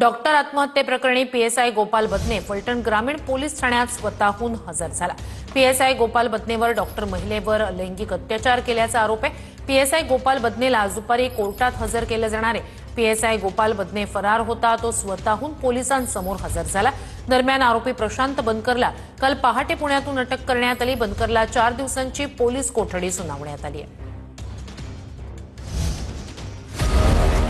Doctor आत्महत्येप्रकरणी PSI Gopal बदने फलटण ग्रामीण police ठाण्यात स्वतःहून हजर झाला. पीएसआय गोपाल बदनेवर डॉक्टर महिलेवर लैंगिक अत्याचार केल्याचा आरोप आहे. पीएसआय गोपाल बदनेला आज दुपारी कोर्टात हजर केलं जाणार आहे. पीएसआय गोपाल बदने फरार होता तो स्वतःहून पोलिसांसमोर हजर झाला. दरम्यान आरोपी प्रशांत बनकरला काल पहाटे पुण्यातून अटक करण्यात आली. बनकरला चार दिवसांची पोलीस कोठडी सुनावण्यात आली आहे.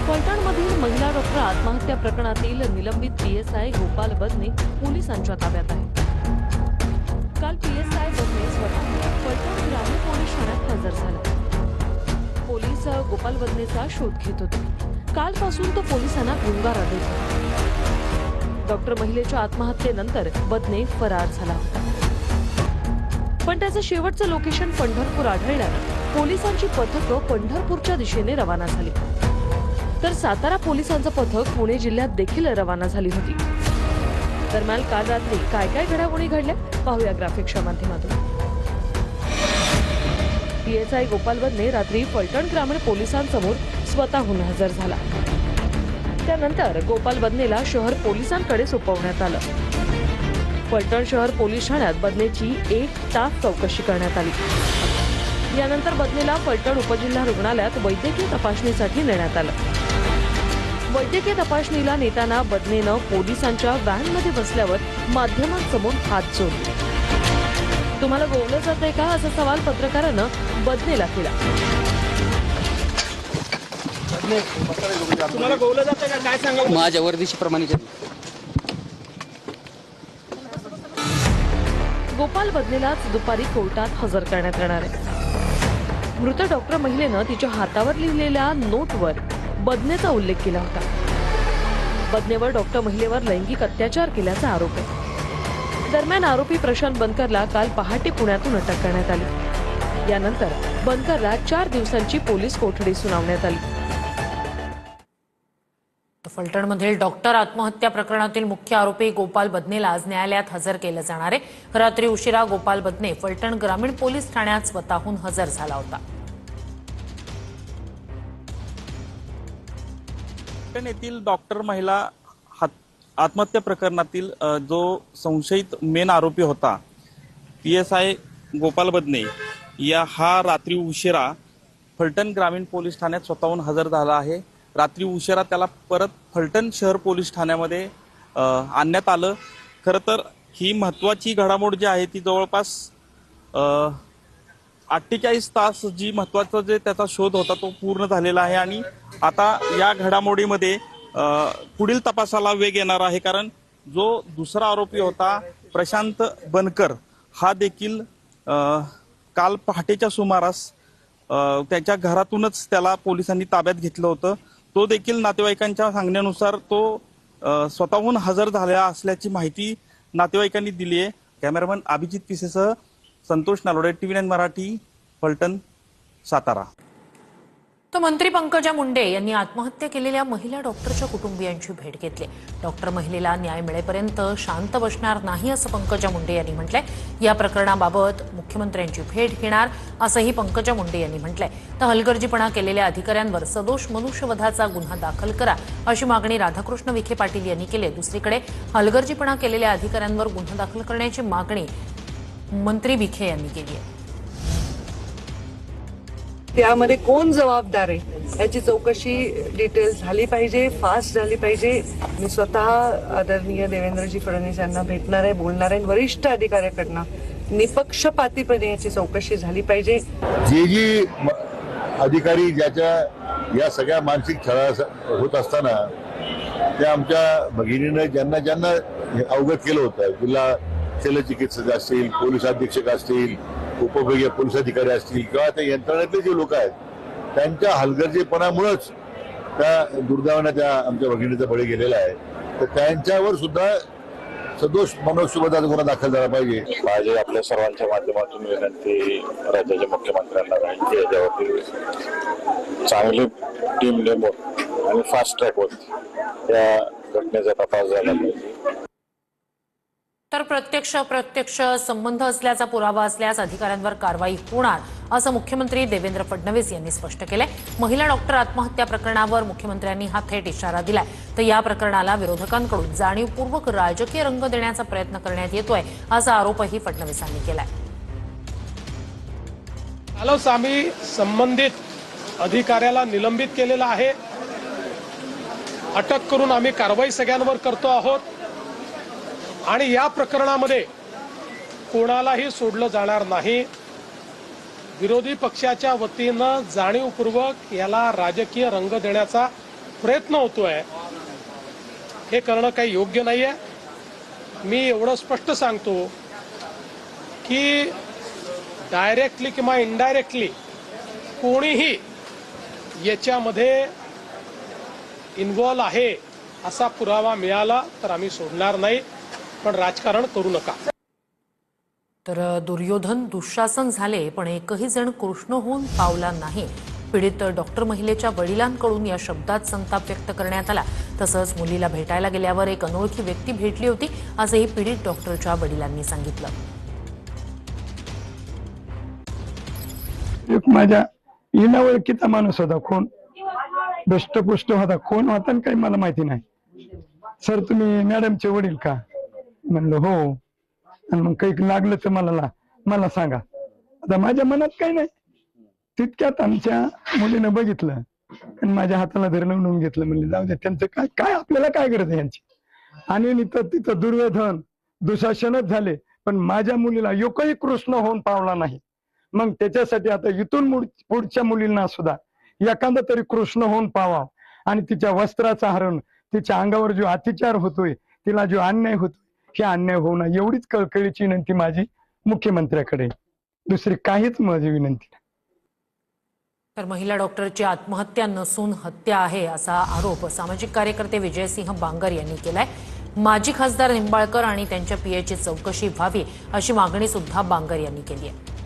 फलटणमधील महिला डॉक्टर आत्महत्या प्रकरणातील निलंबित पीएसआय गोपाल बदने पोलिसांच्या ताब्यात आहे. काल पीएसआय बदने स्वतः फलटण ग्रामीण पोलीस ठाण्यात हजर झाला. पोलीस गोपाल बदनेचा शोध घेत होते. कालपासून तो पोलिसांना गुंगारा देत डॉक्टर महिलेच्या आत्महत्येनंतर बदने फरार झाला. होता पण त्याचं शेवटचं लोकेशन पंढरपूर आढळल्यानं पोलिसांची पथकं पंढरपूरच्या दिशेने रवाना झाली. तर सातारा पोलिसांचं पथक पुणे जिल्ह्यात देखील रवाना झाली होती. दरम्यान काल रात्री काय काय घडामोडी घडल्या? पाहूया ग्राफिक्सच्या माध्यमातून. पीएसआय गोपाल बदने रात्री फलटण ग्रामीण पोलिसांसमोर स्वतःहून हजर झाला. त्यानंतर गोपाल बदनेला शहर पोलिसांकडे सोपवण्यात आलं. फलटण शहर पोलीस ठाण्यात बदनेची एक तास चौकशी करण्यात आली. यानंतर बदनेला फलटण उपजिल्हा रुग्णालयात वैद्यकीय तपासणीसाठी नेण्यात आलं. वैद्यकीय तपासणीला नेताना बदनेनं पोलिसांच्या व्हॅनमध्ये बसल्यावर माध्यमांसमोर हात जोडले. तुम्हाला गोवलं जातंय का? असा सवाल पत्रकारानं बदनेला केला. तुम्हाला गोवलं जातं का? काय सांगा माझ्या वर्दीशी प्रमाणित आहे. गोपाल बदनेलाच दुपारी कोर्टात हजर करण्यात येणार आहे. मृत डॉक्टर महिलेनं तिच्या हातावर लिहिलेल्या नोटवर बदनेचा उल्लेख केला होता. बदनेवर डॉक्टर महिलेवर लैंगिक अत्याचार केल्याचा आरोप आहे. दरम्यान आरोपी प्रशांत बनकरला काल पहाटे पुण्यातून अटक करण्यात आली. यानंतर बनकरला चार दिवसांची पोलीस कोठडी सुनावण्यात आली. फलटणमधील डॉक्टर आत्महत्या प्रकरणातील मुख्य आरोपी गोपाल बदनेला आज न्यायालयात हजर केलं जाणार आहे. रात्री उशिरा गोपाल बदने फलटण ग्रामीण पोलीस ठाण्यात स्वतःहून हजर झाला होता. फलटण येथील डॉक्टर महिला आत्महत्या प्रकरणातील जो संशयित मेन आरोपी होता P S I Gopal Badne या हा रात्री उशिरा फलटण ग्रामीण पोलीस ठाण्यात स्वतःहून हजर झाला आहे. रात्री उशिरा त्याला परत फलटण शहर पोलीस ठाण्यामध्ये आणण्यात आलं. खरं तर ही महत्वाची घडामोड जी आहे ती जवळपास अठ्ठेचाळीस तास जी महत्त्वाचा जे त्याचा शोध होता तो पूर्ण झालेला आहे आणि आता या घडामोडीमध्ये पुढील तपासाला वेग येणार आहे कारण जो दुसरा आरोपी होता प्रशांत बनकर हा देखील काल पहाटेच्या सुमारास त्याच्या घरातूनच त्याला पोलिसांनी ताब्यात घेतलं होतं. तो देखील नातेवाईकांच्या सांगण्यानुसार तो स्वतःहून हजर झाला असल्याची माहिती नातेवाईकांनी दिली आहे. कॅमेरामन अभिजित पिसेसह संतोष नालोडे टीव्ही नाईन मराठी फलटण सातारा. तर मंत्री पंकजा मुंडे यांनी आत्महत्या केलेल्या महिला डॉक्टरच्या कुटुंबियांची भेट घेतली. डॉक्टर महिलेला न्याय मिळेपर्यंत शांत बसणार नाही असं पंकजा मुंडे यांनी म्हटलंय. या प्रकरणाबाबत मुख्यमंत्र्यांची भेट घेणार असंही पंकजा मुंडे यांनी म्हटलंय. तर हलगर्जीपणा केलेल्या अधिकाऱ्यांवर सदोष मनुष्यवधाचा गुन्हा दाखल करा अशी मागणी राधाकृष्ण विखे पाटील यांनी केली. आहे. दुसरीकडे हलगर्जीपणा केलेल्या अधिकाऱ्यांवर गुन्हा दाखल करण्याची मागणी मंत्री विखे यांनी केली आहे. त्यामध्ये कोण जबाबदार आहे? याची चौकशी डिटेल झाली पाहिजे फास्ट झाली पाहिजे. मी स्वतः आदरणीय देवेंद्रजी फडणवीस यांना भेटणार आहे बोलणार आहे वरिष्ठ अधिकाऱ्याकडनं निपक्षपातीपणे याची चौकशी झाली पाहिजे. जे जी अधिकारी ज्याच्या या सगळ्या मानसिक छळा होत असताना त्या आमच्या भगिनीनं ज्यांना ज्यांना अवगत केलं होतं जिल्हा शल्यचिकित्सक असतील पोलीस अधीक्षक असतील उपविभागीय पोलीस अधिकारी असतील किंवा त्या यंत्रणेतले जे लोक आहेत त्यांच्या हलगर्जीपणामुळेच त्या दुर्दैवानं त्या आमच्या भगिनीचा बळी गेलेला आहे. तर त्यांच्यावर सुद्धा सदोष मनोशुभदाचा गुन्हा दाखल झाला पाहिजे. माझी आपल्या सर्वांच्या माध्यमातून विनंती राज्याच्या मुख्यमंत्र्यांना राहील की याच्यावरती चांगली टीम नेमून आणि फास्ट ट्रॅकवरती या घटनेचा तपास झाला पाहिजे. तर प्रत्यक्ष प्रत्यक्ष संबंध असल्याचा पुरावा असल्यास अधिकाऱ्यांवर कारवाई होणार असं मुख्यमंत्री देवेंद्र फडणवीस यांनी स्पष्ट केलंय. महिला डॉक्टर आत्महत्या प्रकरणावर मुख्यमंत्र्यांनी हा थेट इशारा दिलाय. तर या प्रकरणाला विरोधकांकडून जाणीवपूर्वक राजकीय रंग देण्याचा प्रयत्न करण्यात येतोय असा आरोपही फडणवीसांनी केलाय. कालच आम्ही संबंधित अधिकाऱ्याला निलंबित केलेलं आहे. अटक करून आम्ही कारवाई सगळ्यांवर करतो आहोत. आणि या प्रकरणामध्ये कोणालाही सोडलं जाणार नाही. विरोधी पक्षाच्या वतीनं जाणीवपूर्वक याला राजकीय रंग देण्याचा प्रयत्न होतोय. हे करणं काही योग्य नाही आहे मी एवढं स्पष्ट सांगतो की डायरेक्टली किंवा इनडायरेक्टली कोणीही याच्यामध्ये इन्व्हॉल्व आहे असा पुरावा मिळाला तर आम्ही सोडणार नाही. पण राजकारण करू नका. तर दुर्योधन दुःशासन झाले पण एकही जण कृष्ण होऊन पावला नाही. पीडित डॉक्टर महिलेच्या वडिलांकडून या शब्दात संताप व्यक्त करण्यात आला. तसंच मुलीला भेटायला गेल्यावर एक अनोळखी व्यक्ती भेटली होती असंही पीडित डॉक्टरच्या वडिलांनी सांगितलं. एक माझ्या इना ओळखीचा माणूस होता कोण दष्टपुष्ट होता कोण होता काही मला माहिती नाही. सर तुम्ही मॅडमचे वडील का? म्हणलं हो. आणि मग काही लागलं तर मला ला- मला सांगा. आता माझ्या मनात काही नाही. तितक्यात आमच्या मुलीनं बघितलं आणि माझ्या हाताला धरून म्हणून घेतलं. म्हणलं जाऊ दे त्यांचं काय काय आपल्याला काय गरज आहे यांची? आणि तिथं तिथं दुर्योधन दुशासनच झाले. पण माझ्या मुलीला एकही कृष्ण होऊन पावला नाही. मग त्याच्यासाठी आता इथून पुढच्या मुलींना सुद्धा एखादा तरी कृष्ण होऊन पावा. आणि तिच्या वस्त्राचा हरण तिच्या अंगावर जो अतिचार होतोय तिला जो अन्याय होतोय हे अन्याय होऊ नये एवढीच कळकळीची विनंती माझी मुख्यमंत्र्याकडे. दुसरी काहीच माझी विनंती नाही. तर महिला डॉक्टरची आत्महत्या नसून हत्या आहे असा आरोप सामाजिक कार्यकर्ते विजयसिंह बांगर यांनी केलाय माजी खासदार निंबाळकर आणि त्यांच्या पीएची चौकशी व्हावी अशी मागणी सुद्धा बांगर यांनी केली आहे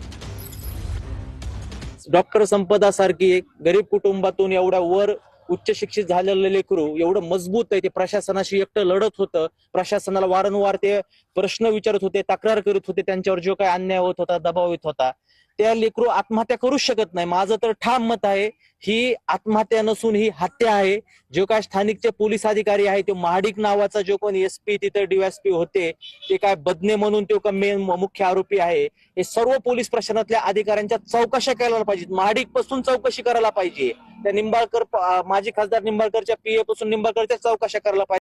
डॉक्टर संपदा सारखी एक गरीब कुटुंबातून एवढ्या वर उच्च शिक्षित झालेलं लेकरू एवढं मजबूत आहे ते प्रशासनाशी एकटं लढत होतं. प्रशासनाला वारंवार ते प्रश्न विचारत होते तक्रार करत होते त्यांच्यावर जो काही अन्याय होत होता दबाव येत होता. त्या लेकरू आत्महत्या करूच शकत नाही. माझं तर ठाम मत आहे ही आत्महत्या नसून ही हत्या आहे. जो काय स्थानिकचे पोलीस अधिकारी आहे तो महाडिक नावाचा जो कोण एसपी तिथे डीवायसपी होते ते काय बदने म्हणून तो मेन मुख्य आरोपी आहे. हे सर्व पोलीस प्रशासनातल्या अधिकाऱ्यांच्या चौकशा करायला पाहिजेत. महाडिकपासून चौकशी करायला पाहिजे. त्या निंबाळकर माजी खासदार निंबाळकरच्या पीए पासून निंबाळकरच्या चौकशा करायला पाहिजे.